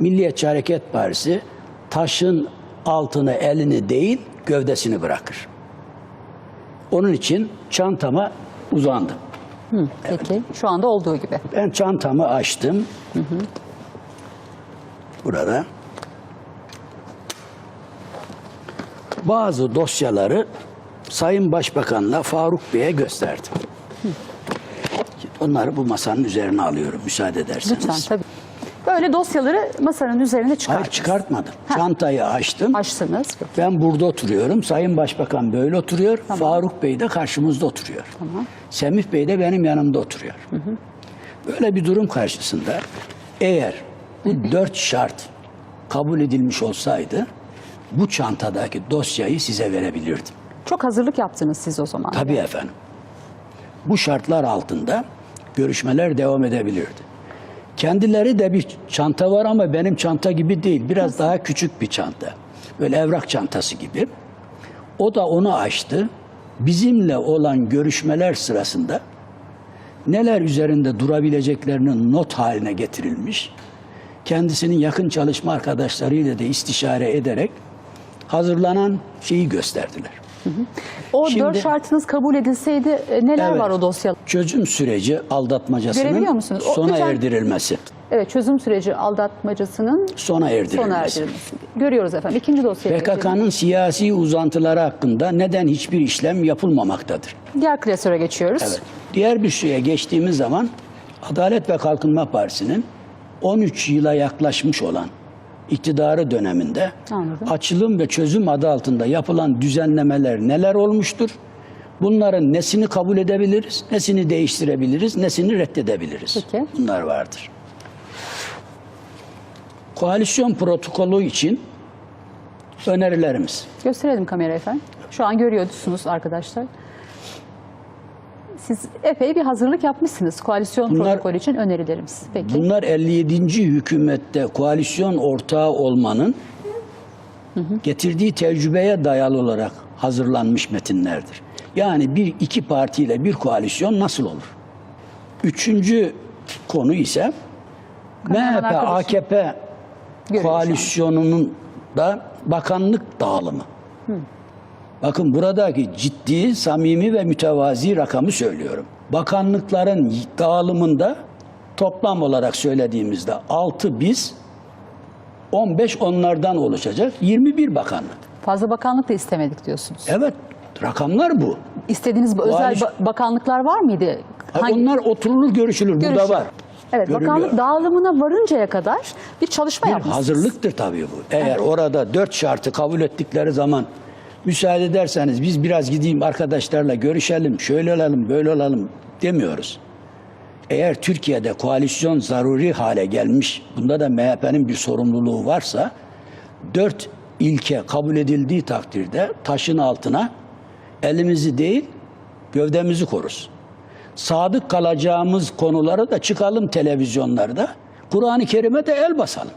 Milliyetçi Hareket Partisi taşın altına elini değil gövdesini bırakır. Onun için çantama uzandım. Peki şu anda olduğu gibi. Ben çantamı açtım. Burada. Bazı dosyaları Sayın Başbakan'la Faruk Bey'e gösterdim. Onları bu masanın üzerine alıyorum müsaade ederseniz. Lütfen tabii. Böyle dosyaları masanın üzerine Hayır çıkartın. çıkartmadım. Çantayı açtım. Açtınız. Ben burada oturuyorum. Sayın Başbakan böyle oturuyor. Faruk Bey de karşımızda oturuyor. Semih Bey de benim yanımda oturuyor. Böyle bir durum karşısında eğer bu dört şart kabul edilmiş olsaydı bu çantadaki dosyayı size verebilirdim. Çok hazırlık yaptınız siz o zaman. Tabii efendim. Bu şartlar altında görüşmeler devam edebilirdi. Kendileri de bir çanta var ama benim çanta gibi değil. Biraz daha küçük bir çanta. Böyle evrak çantası gibi. O da onu açtı. Bizimle olan görüşmeler sırasında neler üzerinde durabileceklerinin not haline getirilmiş. Kendisinin yakın çalışma arkadaşlarıyla da istişare ederek hazırlanan şeyi gösterdiler. O Şimdi- dört şartınız kabul edilseydi e, neler Evet. var o dosyada? Çözüm süreci aldatmacasının sona lütfen- erdirilmesi. Evet çözüm süreci aldatmacasının Sona erdirilmesi. sona erdirilmesi. Görüyoruz efendim. İkinci geçelim. PKK'nın siyasi uzantıları hakkında neden hiçbir işlem yapılmamaktadır? Diğer klasöre geçiyoruz. Evet. Diğer bir şeye geçtiğimiz zaman Adalet ve Kalkınma Partisi'nin 13 yıla yaklaşmış olan iktidarı döneminde Anladım. açılım ve çözüm adı altında yapılan düzenlemeler neler olmuştur? Bunların nesini kabul edebiliriz, nesini değiştirebiliriz, nesini reddedebiliriz. Peki. Bunlar vardır. Koalisyon protokolü için önerilerimiz. Gösterelim kamera efendim. Şu an görüyorsunuz arkadaşlar. Siz epey bir hazırlık yapmışsınız. Koalisyon Bunlar- protokolü için önerilerimiz. Peki. Bunlar 57. hükümette koalisyon ortağı olmanın getirdiği tecrübeye dayalı olarak hazırlanmış metinlerdir. Yani bir iki partiyle bir koalisyon nasıl olur? Üçüncü konu ise MHP. AKP koalisyonunun da bakanlık dağılımı. Bakın buradaki ciddi, samimi ve mütevazi rakamı söylüyorum. Bakanlıkların dağılımında toplam olarak söylediğimizde 6 biz, 15 onlardan oluşacak 21 bakanlık. Fazla bakanlık da istemedik diyorsunuz. Evet, rakamlar bu. İstediğiniz bu özel ba- bakanlıklar var mıydı? Ha, Hangi- Onlar oturulur, görüşülür. Burada Görüşü- var. Evet, Görülüyor. bakanlık dağılımına varıncaya kadar bir çalışma Bir yapmışsınız. hazırlıktır tabii bu. Eğer orada dört şartı kabul ettikleri zaman müsaade ederseniz biz biraz gideyim arkadaşlarla görüşelim, şöyle olalım, böyle olalım demiyoruz. Eğer Türkiye'de koalisyon zaruri hale gelmiş, bunda da MHP'nin bir sorumluluğu varsa, dört ilke kabul edildiği takdirde taşın altına elimizi değil, gövdemizi koruz. Sadık kalacağımız konulara da çıkalım televizyonlarda, Kur'an-ı Kerim'e de el basalım.